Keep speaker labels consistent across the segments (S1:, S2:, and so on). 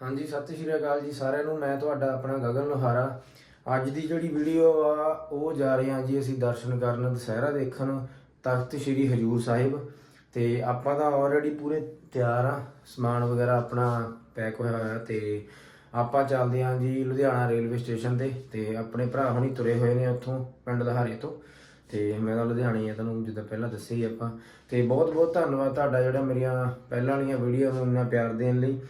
S1: ਹਾਂਜੀ, ਸਤਿ ਸ਼੍ਰੀ ਅਕਾਲ ਜੀ ਸਾਰਿਆਂ ਨੂੰ। ਮੈਂ ਤੁਹਾਡਾ ਆਪਣਾ ਗਗਨ ਲੋਹਾਰਾ। ਅੱਜ ਦੀ ਜਿਹੜੀ ਵੀਡੀਓ ਆ, ਉਹ ਜਾ ਰਹੇ ਹਾਂ ਜੀ ਅਸੀਂ ਦਰਸ਼ਨ ਕਰਨ ਦੁਸਹਿਰਾ ਦੇਖਣ ਤਖਤ ਸ੍ਰੀ ਹਜੂਰ ਸਾਹਿਬ। ਤੇ ਆਪਾਂ ਤਾਂ ਆਲਰੇਡੀ ਪੂਰੇ ਤਿਆਰ ਆ। ਸਮਾਨ ਵਗੈਰਾ ਆਪਣਾ ਪੈਕ ਹੋਇਆ ਹੋਇਆ ਤੇ ਆਪਾਂ ਚੱਲਦੇ ਹਾਂ ਜੀ ਲੁਧਿਆਣਾ ਰੇਲਵੇ ਸਟੇਸ਼ਨ ਤੇ ਤੇ ਆਪਣੇ ਭਰਾ ਹੁਣੀ ਤੁਰੇ ਹੋਏ ਨੇ ਉੱਥੋਂ ਪਿੰਡ ਲਹਾਰੇ ਤੋਂ। ਤੇ ਮੈਂ ਤਾਂ ਲੁਧਿਆਣੇ ਆ, ਤੁਹਾਨੂੰ ਜਿੱਦਾਂ ਪਹਿਲਾਂ ਦੱਸਿਆ ਹੀ ਆਪਾਂ। ਤੇ ਬਹੁਤ ਬਹੁਤ ਧੰਨਵਾਦ ਤੁਹਾਡਾ ਜਿਹੜਾ ਮੇਰੀਆਂ ਪਹਿਲਾਂ ਵਾਲੀਆਂ ਵੀਡੀਓ ਨੂੰ ਇੰਨਾ ਪਿਆਰ ਦੇਣ ਲਈ।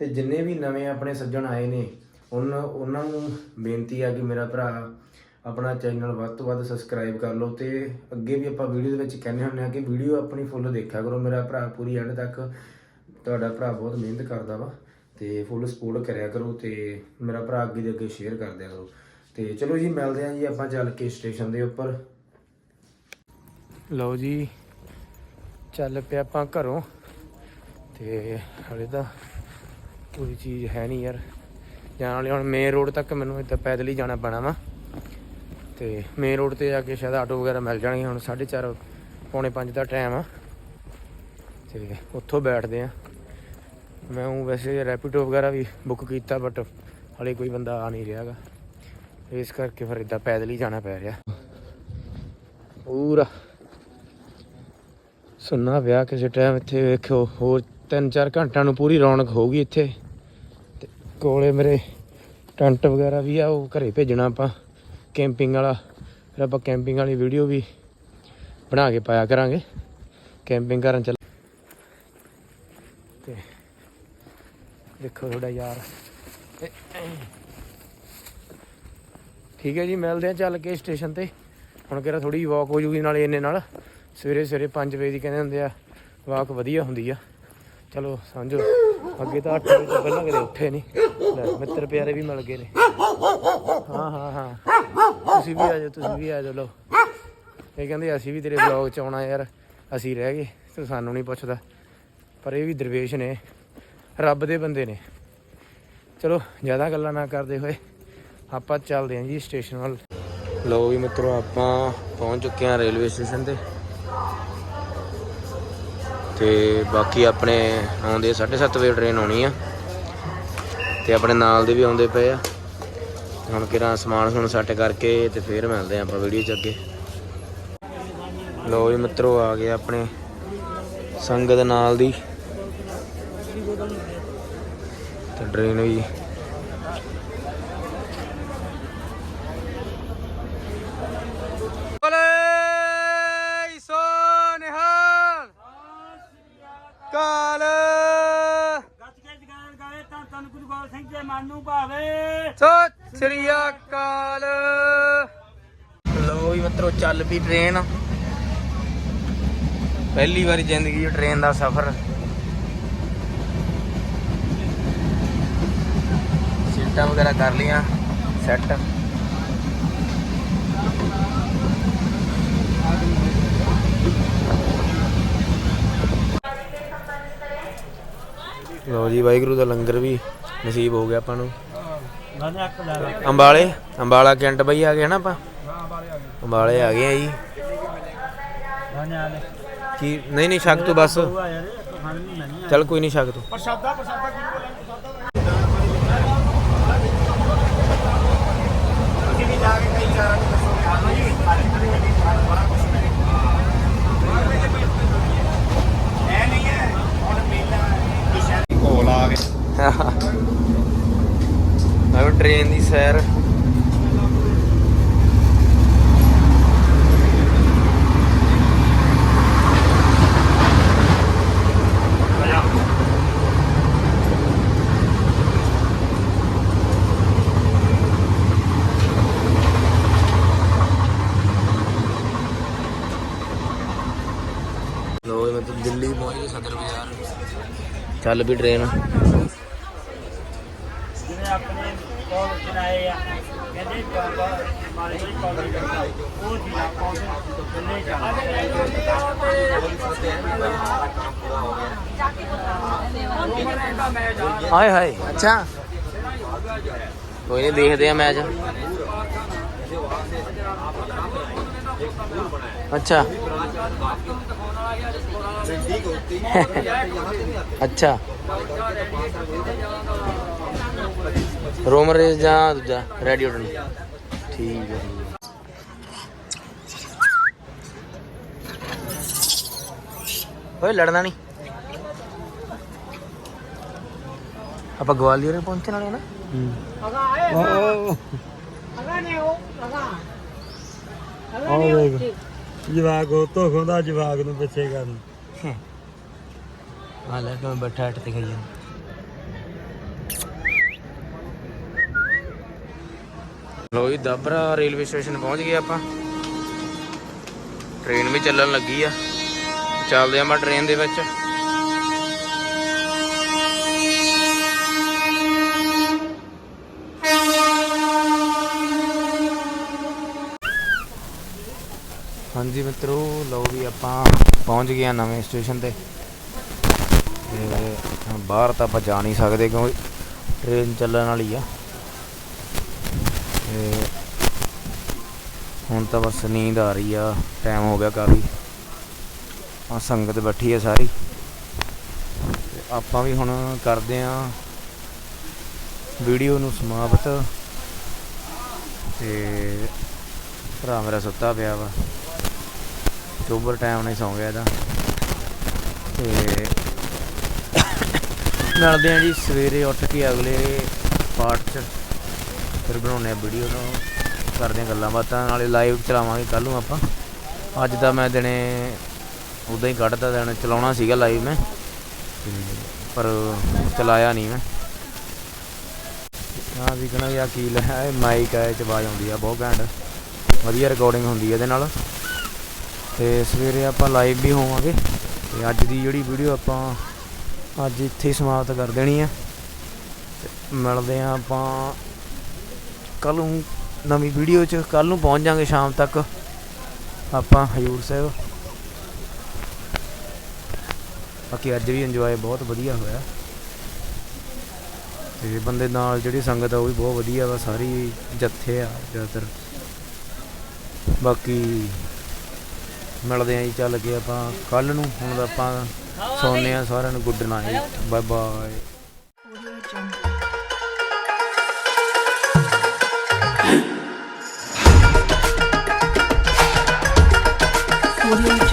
S1: ਤੇ ਜਿੰਨੇ ਵੀ ਨਵੇਂ ਆਪਣੇ ਸੱਜਣ ਆਏ ਨੇ, ਉਹਨਾਂ ਉਹਨਾਂ ਨੂੰ ਬੇਨਤੀ ਆ ਕਿ ਮੇਰਾ ਭਰਾ ਆਪਣਾ ਚੈਨਲ ਵੱਧ ਤੋਂ ਵੱਧ ਸਬਸਕ੍ਰਾਈਬ ਕਰ ਲਓ ਤੇ ਅੱਗੇ ਵੀ ਆਪਾਂ ਵੀਡੀਓ ਦੇ ਵਿੱਚ ਕਹਿੰਦੇ ਹੁੰਦੇ ਆ ਕਿ ਵੀਡੀਓ ਆਪਣੀ ਫੁੱਲ ਦੇਖਿਆ ਕਰੋ। ਮੇਰਾ ਭਰਾ ਪੂਰੀ ਐਂਡ ਤੱਕ ਤੁਹਾਡਾ ਭਰਾ ਬਹੁਤ ਮਿਹਨਤ ਕਰਦਾ ਵਾ ਤੇ ਫੁੱਲ ਸਪੋਰਟ ਕਰਿਆ ਕਰੋ ਤੇ ਮੇਰਾ ਭਰਾ ਅੱਗੇ ਦੇ ਅੱਗੇ ਸ਼ੇਅਰ ਕਰ ਦਿਆ ਕਰੋ। ਤੇ ਚਲੋ ਜੀ, ਮਿਲਦੇ ਆਂ ਜੀ ਆਪਾਂ ਚੱਲ ਕੇ ਸਟੇਸ਼ਨ ਦੇ ਉੱਪਰ। ਲਓ ਜੀ, ਚੱਲ ਪਿਆ ਆਪਾਂ ਘਰੋਂ ਤੇ ਹਲੇ ਤਾਂ ਕੋਈ ਚੀਜ਼ ਹੈ ਨਹੀਂ ਯਾਰ। ਜਾਣ ਵਾਲੀ ਹੁਣ ਮੇਨ ਰੋਡ ਤੱਕ ਮੈਨੂੰ ਇੱਥੇ ਪੈਦਲ ਹੀ ਜਾਣਾ ਪੈਣਾ ਵਾ। ਤੇ ਮੇਨ ਰੋਡ ਤੇ ਜਾ ਕੇ ਸ਼ਾਇਦ ਆਟੋ ਵਗੈਰਾ ਮਿਲ ਜਾਣਗੇ, ਹੁਣ 4:30 ਪੌਣੇ 5 ਦਾ ਟਾਈਮ ਆ। ਤੇ ਉੱਥੋਂ ਬੈਠਦੇ ਆ। ਮੈਂ ਉਹ ਵੈਸੇ ਰੈਪਿਡੋ ਵਗੈਰਾ ਵੀ ਬੁੱਕ ਕੀਤਾ ਬਟ ਹਲੇ ਕੋਈ ਬੰਦਾ ਆ ਨਹੀਂ ਰਿਹਾਗਾ ਇਸ ਕਰਕੇ ਫਿਰ ਇਦਾਂ ਪੈਦਲ ਹੀ ਜਾਣਾ ਪੈ ਰਿਹਾ। ਪੂਰਾ। ਸੁਣਨਾ ਵਿਆਹ ਕਿਸੇ ਟਾਈਮ ਇੱਥੇ ਵੇਖਿਓ, ਹੋਰ 3-4 ਘੰਟਿਆਂ ਨੂੰ ਪੂਰੀ ਰੌਣਕ ਹੋਊਗੀ ਇੱਥੇ। ਤੇ ਕੋਲੇ ਮੇਰੇ ਟੈਂਟ ਵਗੈਰਾ ਵੀ ਆ, ਉਹ ਘਰੇ ਭੇਜਣਾ ਆਪਾਂ। ਕੈਂਪਿੰਗ ਵਾਲਾ, ਫਿਰ ਆਪਾਂ ਕੈਂਪਿੰਗ ਵਾਲੀ ਵੀਡੀਓ ਵੀ ਬਣਾ ਕੇ ਪਾਇਆ ਕਰਾਂਗੇ। ਕੈਂਪਿੰਗ ਕਰਨ ਚੱਲ ਤੇ ਦੇਖੋ ਤੁਹਾਡਾ ਯਾਰ। ਤੇ- ਠੀਕ ਹੈ ਜੀ, ਮਿਲਦੇ ਆ ਚੱਲ ਕੇ ਸਟੇਸ਼ਨ ਤੇ। ਹੁਣ ਕਿਹੜਾ ਥੋੜੀ ਵਾਕ ਹੋ ਜੂਗੀ ਨਾਲੇ ਇੰਨੇ ਨਾਲ। ਸਵੇਰੇ ਸਵੇਰੇ 5 ਵਜੇ ਦੀ ਕਹਿੰਦੇ ਹੁੰਦੇ ਆ ਵਾਕ ਵਧੀਆ ਹੁੰਦੀ ਆ। ਚਲੋ ਸਮਝੋ, ਅੱਗੇ ਤਾਂ 8 ਵਜੇ ਤੋਂ ਪਹਿਲਾਂ ਕਦੇ ਉੱਠੇ ਨਹੀਂ ਲੈ, ਮਿੱਤਰ ਪਿਆਰੇ ਵੀ ਮਿਲ ਗਏ ਨੇ। ਹਾਂ ਹਾਂ ਹਾਂ। ਤੁਸੀਂ ਵੀ ਆ ਜਾਓ, ਤੁਸੀਂ ਵੀ ਆ ਜਾਓ ਲੋ ਇਹ ਕਹਿੰਦੇ, ਅਸੀਂ ਵੀ ਤੇਰੇ ਵਲੌਗ ਚ ਆਉਣਾ ਯਾਰ, ਅਸੀਂ ਰਹਿ ਗਏ, ਤੂੰ ਸਾਨੂੰ ਨਹੀਂ ਪੁੱਛਦਾ। ਪਰ ਇਹ ਵੀ ਦਰਵੇਸ਼ ਨੇ, ਰੱਬ ਦੇ ਬੰਦੇ ਨੇ। ਚਲੋ, ਜ਼ਿਆਦਾ ਗੱਲਾਂ ਨਾ ਕਰਦੇ ਹੋਏ, ਆਪਾਂ ਚੱਲਦੇ ਹਾਂ ਜੀ ਸਟੇਸ਼ਨ ਵੱਲ। ਲੋ ਵੀ ਮਿੱਤਰੋ, ਆਪਾਂ ਪਹੁੰਚ ਚੁੱਕੇ ਹਾਂ ਰੇਲਵੇ ਸਟੇਸ਼ਨ ਤੇ। ਤੇ ਬਾਕੀ ਆਪਣੇ ਆਉਂਦੇ 7:30 ਵਜੇ ਟ੍ਰੇਨ ਆਉਣੀ ਆ। ਤੇ ਆਪਣੇ ਨਾਲ ਦੇ ਵੀ ਆਉਂਦੇ ਪਏ ਆ। ਹੁਣ ਕਿਰਾਂ ਸਮਾਨ ਹੁਣ ਸੈੱਟ ਕਰਕੇ ਤੇ ਫੇਰ ਮਿਲਦੇ ਆ ਆਪਾਂ ਵੀਡੀਓ ਚ ਅੱਗੇ। ਲੋ ਵੀ ਮਿੱਤਰੋ, ਆ ਗਏ ਆਪਣੇ ਸੰਗਤ ਨਾਲ ਦੀ। ਤੇ ਟ੍ਰੇਨ ਵੀ ਬੋਲੇ ਸੋ ਨਿਹਾਲ ਕਾਲ
S2: ਗੱਜ ਕੇ ਜਗਾਲ ਗਾਵੇ ਤਾਂ ਤਨ ਗੁਰੂ ਗੋਬਿੰਦ ਭਾਵੇ
S1: ਸਤਿ ਸ੍ਰੀ ਅਕਾਲ। ਲੋ ਵੀ ਮਿੱਤਰੋ, ਚੱਲ ਪਈ ਟ੍ਰੇਨ ਪਹਿਲੀ ਵਾਰੀ ਜ਼ਿੰਦਗੀ 'ਚ ਟ੍ਰੇਨ ਦਾ ਸਫ਼ਰ। ਸੀਟਾਂ ਵਗੈਰਾ ਕਰ ਲੀਆਂ ਸੈੱਟ ਲੋ ਜੀ, ਵਾਹਿਗੁਰੂ ਦਾ ਲੰਗਰ ਵੀ। ਨਸੀਬ ਹੋ ਗਿਆ ਆਪਾਂ ਨੂੰ। ਅੰਬਾਲੇ ਅੰਬਾਲਾ ਕੈਂਟ ਬਈ ਆ ਗਏ ਨਾ ਆਪਾਂ? ਅੰਬਾਲੇ ਆ ਗਏ। ਆ ਜੀ। ਕੀ ਨਹੀਂ ਨਹੀਂ ਛੱਕ ਤੂੰ ਬਸ। ਚੱਲ ਕੋਈ ਨਹੀਂ ਛੱਕ ਤੂੰ।
S2: ਪ੍ਰਸ਼ਾਦਾ ਪ੍ਰਸ਼ਾਦਾ ਗੁਰੂ ਕੋਲ ਪ੍ਰਸ਼ਾਦਾ ਅਸੀਂ ਵੀ ਜਾ ਕੇ ਕਈ ਚਾਰਾਂ ਨੂੰ ਦੱਸੋ ਖਾਣਾ ਜੀ ਬੜਾ ਕੁਛ ਐ ਨਹੀਂ ਹੈ ਹੁਣ ਮੇਲਾ ਵਿਸ਼ਾ ਕੋਲ ਆ ਗਏ
S1: ਮੈਂ ਵੀ ਟ੍ਰੇਨ ਦੀ ਸੈਰ। ਲੋ ਮੈਂ ਤਾਂ ਦਿੱਲੀ ਪਹੁੰਚ ਗਿਆ ਸਦਰ ਬਾਜ਼ਾਰ ਚੱਲ ਵੀ ਟ੍ਰੇਨ
S2: ਜਿਵੇਂ ਆਪਣੇ ਚਲਾਏ ਆ। ਕਹਿੰਦੇ ਬਾਬਾ ਮਾਰੇ ਕੋਈ ਕੋਲ ਨਹੀਂ ਕਰਦਾ ਉਹ ਜੀ ਨਾ ਕੋਲ ਚੱਲੇ
S1: ਹਾਏ ਹਾਏ। ਅੱਛਾ। ਕੋਈ ਨਹੀਂ ਦੇਖਦੇ ਆ ਮੈਚ। ਅੱਛਾ। ਅੱਛਾ। ਰੋਮ ਰੇਸ ਜਾਂ ਦੂਜਾ ਰੈਡੀਓ ਡਨ ਠੀਕ ਹੈ। ਓਏ ਲੜਨਾ ਨਹੀਂ। ਆਪਾਂ ਗਵਾਲੀਅਰ ਪਹੁੰਚਣ ਵਾਲੇ ਨਾ
S2: ਅਗਾ ਆਏ
S3: ਉਹ
S2: ਅਗਾ ਨੇ। ਉਹ ਅਗਾ ਅਗਾ ਨੇ ਉਹ।
S3: ਜਵਾਗ ਉਹ ਤੋਂ ਖੁੰਦਾ ਜਵਾਗ ਨੂੰ ਪਿੱਛੇ ਕਰਨ।
S1: ਆ ਲੈ ਕੇ ਬੈਠਾ ਹੱਟ ਤੇ ਖਾਈ ਲੋ ਜੀ, ਦਾਬਰਾ ਰੇਲਵੇ ਸਟੇਸ਼ਨ ਪਹੁੰਚ ਗਏ ਆਪਾਂ। ਟ੍ਰੇਨ ਵੀ ਚੱਲਣ ਲੱਗੀ ਆ। ਚੱਲਦੇ ਆ ਮੈਂ ਟ੍ਰੇਨ ਦੇ ਵਿੱਚ। ਹਾਂਜੀ ਮਿੱਤਰੋ, ਲਓ ਵੀ ਆਪਾਂ ਪਹੁੰਚ ਗਏ ਆ ਨਵੇਂ ਸਟੇਸ਼ਨ ਤੇ। ਤੇ ਬਾਹਰ ਤਾਂ ਆਪਾਂ ਜਾ ਨਹੀਂ ਸਕਦੇ ਕਿਉਂਕਿ ਟ੍ਰੇਨ ਚੱਲਣ ਵਾਲੀ ਆ। ਤੇ ਹੁਣ ਤਾਂ ਬਸ ਨੀਂਦ ਆ ਰਹੀ ਆ ਟਾਈਮ ਹੋ ਗਿਆ ਕਾਫੀ। ਆ ਸੰਗਤ ਬੈਠੀ ਆ ਸਾਰੀ। ਤੇ ਆਪਾਂ ਵੀ ਹੁਣ ਕਰਦੇ ਆ ਵੀਡੀਓ ਨੂੰ ਸਮਾਪਤ। ਤੇ ਭਰਾ ਮੇਰਾ ਸੁੱਤਾ ਪਿਆ ਵਾ। ਚੋਬਰ ਟਾਈਮ ਨਹੀਂ ਸੌਂ ਗਿਆ ਇਹਦਾ। ਤੇ ਮਿਲਦੇ ਆ ਜੀ ਸਵੇਰੇ ਉੱਠ ਕੇ ਅਗਲੇ ਪਾਰਟ 'ਚ। ਫਿਰ ਬਣਾਉਣੇ ਆ ਵੀਡੀਓ ਨੂੰ ਕਰਦੇ ਆ ਗੱਲਾਂ ਬਾਤਾਂ, ਨਾਲੇ ਲਾਈਵ ਚਲਾਵਾਂਗੇ ਕੱਲ ਨੂੰ ਆਪਾਂ। ਅੱਜ ਦਾ ਮੈਂ ਦਿਨੇ ਉਦਾਂ ਹੀ ਕੱਢਦਾ ਦਿਨ, ਚਲਾਉਣਾ ਸੀਗਾ ਲਾਈਵ ਮੈਂ। ਪਰ ਚਲਾਇਆ ਨਹੀਂ ਮੈਂ। ਆ ਵੀ ਕਹਣਾ ਯਾ ਕੀ ਲੈ ਇਹ ਮਾਈਕ ਆ, ਇਹ ਚ ਆਵਾਜ਼ ਆਉਂਦੀ ਆ, ਬਹੁਤ ਘੈਂਟ। ਵਧੀਆ ਰਿਕਾਰਡਿੰਗ ਹੁੰਦੀ ਹੈ ਇਹਦੇ ਨਾਲ। ਤੇ ਸਵੇਰੇ ਆਪਾਂ ਲਾਈਵ ਵੀ ਹੋਵਾਂਗੇ। ਤੇ ਅੱਜ ਦੀ ਜਿਹੜੀ ਵੀਡੀਓ ਆਪਾਂ ਅੱਜ ਇੱਥੇ ਸਮਾਪਤ ਕਰ ਦੇਣੀ ਆ। ਮਿਲਦੇ ਆ ਆਪਾਂ ਕੱਲ ਨੂੰ ਨਵੀਂ ਵੀਡੀਓ 'ਚ ਕੱਲ ਨੂੰ ਪਹੁੰਚ ਜਾਾਂਗੇ ਸ਼ਾਮ ਤੱਕ। ਆਪਾਂ ਹਜੂਰ ਸਾਹਿਬ। ਬਾਕੀ ਅੱਜ ਵੀ ਇੰਜੋਏ ਬਹੁਤ ਵਧੀਆ ਹੋਇਆ। ਤੇ ਬੰਦੇ ਨਾਲ ਜਿਹੜੀ ਸੰਗਤ ਆ, ਉਹ ਵੀ ਬਹੁਤ ਵਧੀਆ ਵਾ, ਸਾਰੀ ਜੱਥੇ ਆ ਜ਼ਿਆਦਾਤਰ। ਬਾਕੀ ਮਿਲਦੇ ਆਂ ਜੀ, ਚੱਲ ਕੇ ਆਪਾਂ ਕੱਲ ਨੂੰ, ਹੁਣ ਆਪਾਂ ਸੌਂਦੇ ਆ ਸਾਰਿਆਂ ਨੂੰ, good night bye bye Audio